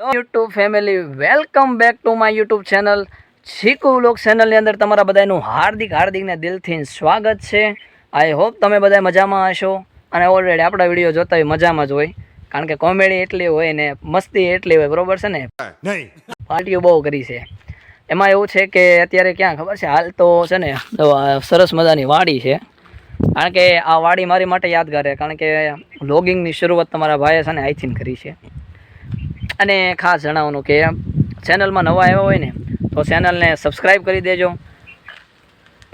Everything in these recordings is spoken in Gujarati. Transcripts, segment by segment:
YouTube family welcome back to my YouTube channel શીકુ vlog ચેનલની અંદર તમારા બધાનું હાર્દિક હાર્દિકને દિલથી સ્વાગત છે. આઈ હોપ તમે બધા મજામાં હશો. અને ઓલરેડી આપણા વીડિયો જોતા હોય મજામાં જ હોય. કારણ કે કોમેડી એટલી હોય ને મસ્તી એટલી હોય બરોબર છે ને? પાર્ટીઓ બહુ કરી છે. એમાં એવું છે કે અત્યારે ક્યાં ખબર છે? હાલ તો છે ને સરસ મજાની વાડી છે. કારણ કે આ વાડી મારી માટે યાદગાર છે. કારણ કે લોગિંગની શરૂઆત તમારા ભાઈએ છે ને આઈથીન કરી છે. અને ખાસ જણાવવાનું કે ચેનલમાં નવા આવ્યા હોય ને, તો ચેનલને સબસ્ક્રાઈબ કરી દેજો.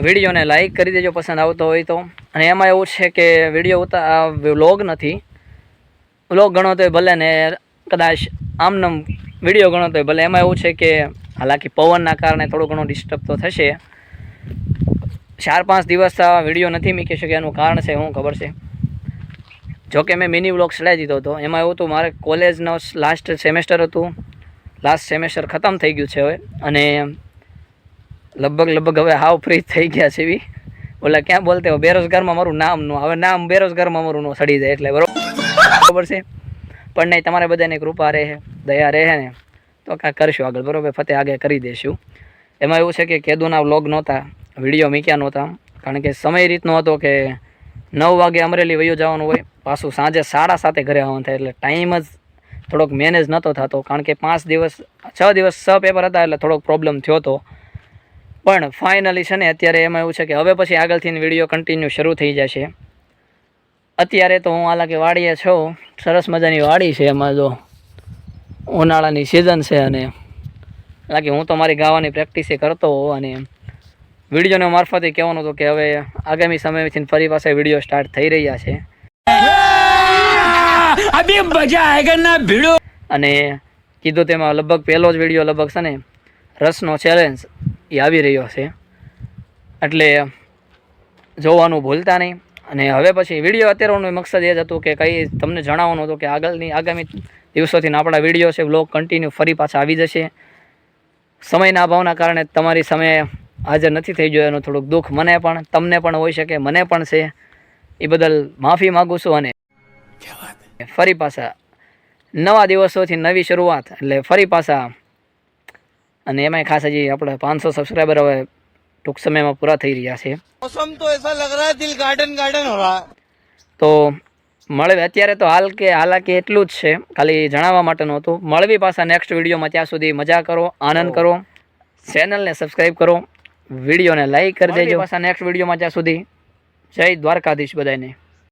વિડીયોને લાઇક કરી દેજો પસંદ આવતો હોય તો. અને એમાં એવું છે કે વીડિયો ઉતા વ્લોગ નથી. વ્લોગ ગણો તો ભલે ને કદાચ આમનમ વીડિયો ગણો તો ભલે. એમાં એવું છે કે હાલાકી પવનના કારણે થોડું ઘણું ડિસ્ટર્બ તો થશે. ચાર પાંચ દિવસ વીડિયો નથી મૂકી શકે એનું કારણ છે, શું ખબર છે? જોકે મેં મિની વ્લોગ ચડાવી દીધો હતો. એમાં એવું હતું, મારે કોલેજનો લાસ્ટ સેમેસ્ટર હતું. લાસ્ટ સેમેસ્ટર ખતમ થઈ ગયું છે હવે. અને લગભગ લગભગ હવે હાવ ફ્રી થઈ ગયા છે એવી. ઓલા ક્યાં બોલતે હોય બેરોજગારમાં મારું નામનું હવે નામ બેરોજગારમાં મારું નો સડી જાય એટલે બરોબર. ખબર છે? પણ નહીં, તમારે બધાને કૃપા રહે, દયા રહે ને. તો કાંઈ કરશું આગળ, બરોબર? ફતે આગળ કરી દઈશું એમાં એવું છે કે કેદુના વ્લોગ નહોતા, વીડિયો મીક્યા નહોતા. કારણ કે સમય રીતનો હતો કે નવ વાગે અમરેલી વયું જવાનું હોય, પાછું સાંજે સાડા સાતે ઘરે આવવાનું થાય, એટલે ટાઈમ જ થોડોક મેનેજ નહોતો થતો, કારણ કે પાંચ દિવસ, છ દિવસ છ પેપર હતા, એટલે થોડોક પ્રોબ્લેમ થયો હતો પણ ફાઇનલી છે ને, અત્યારે એમાં એવું છે કે હવે પછી આગળથી વીડિયો કન્ટિન્યુ શરૂ થઈ જશે. અત્યારે તો હું હાલાકી વાડીએ છું, સરસ મજાની વાડી છે એમાં જો. ઉનાળાની સિઝન છે અને હાલાકી હું તો મારી ગાવાની પ્રેક્ટિસે કરતો અને વિડીયોને મારફતે કહેવાનું હતું કે હવે આગામી સમયથી ફરી પાસે વીડિયો સ્ટાર્ટ થઈ રહ્યા છે. અને કીધું તેમાં લગભગ પહેલો જ વીડિયો લગભગ છે ને રસનો ચેલેન્જ એ આવી રહ્યો છે. એટલે જોવાનું ભૂલતા નહીં. અને હવે પછી વીડિયો અત્યારનો મકસદ એ જ હતું કે કંઈ તમને જણાવવાનું હતું કે આગળની આગામી દિવસોથી આપણા વીડિયો છે બ્લોગ કન્ટિન્યુ ફરી પાછા આવી જશે. સમયના અભાવના કારણે તમારી સમયે હાજર નથી થઈ ગયો એનો થોડુંક દુઃખ. મને પણ તમને પણ હોઈ શકે મને પણ છે. એ બદલ માફી માગું છું અને ફરી પાછા નવા દિવસોથી નવી શરૂઆત. એટલે ફરી પાછા અને એમાંય ખાસ હજી આપણે પાંચસો સબસ્ક્રાઈબર હવે ટૂંક સમયમાં પૂરા થઈ રહ્યા છે. મોસમ તો એસા લગ રહા દિલ ગાર્ડન ગાર્ડન હો તો મળવે અત્યારે તો હાલ કે હાલાકી એટલું જ છે. ખાલી જણાવવા માટેનું હતું. મળવી પાછા નેક્સ્ટ વિડીયોમાં ત્યાં સુધી મજા કરો આનંદ કરો. ચેનલને સબસ્ક્રાઈબ કરો. વિડીયોને લાઈક કરી દેજો. પાછા નેક્સ્ટ વિડીયોમાં ત્યાં સુધી જય દ્વારકાધીશ બધાને.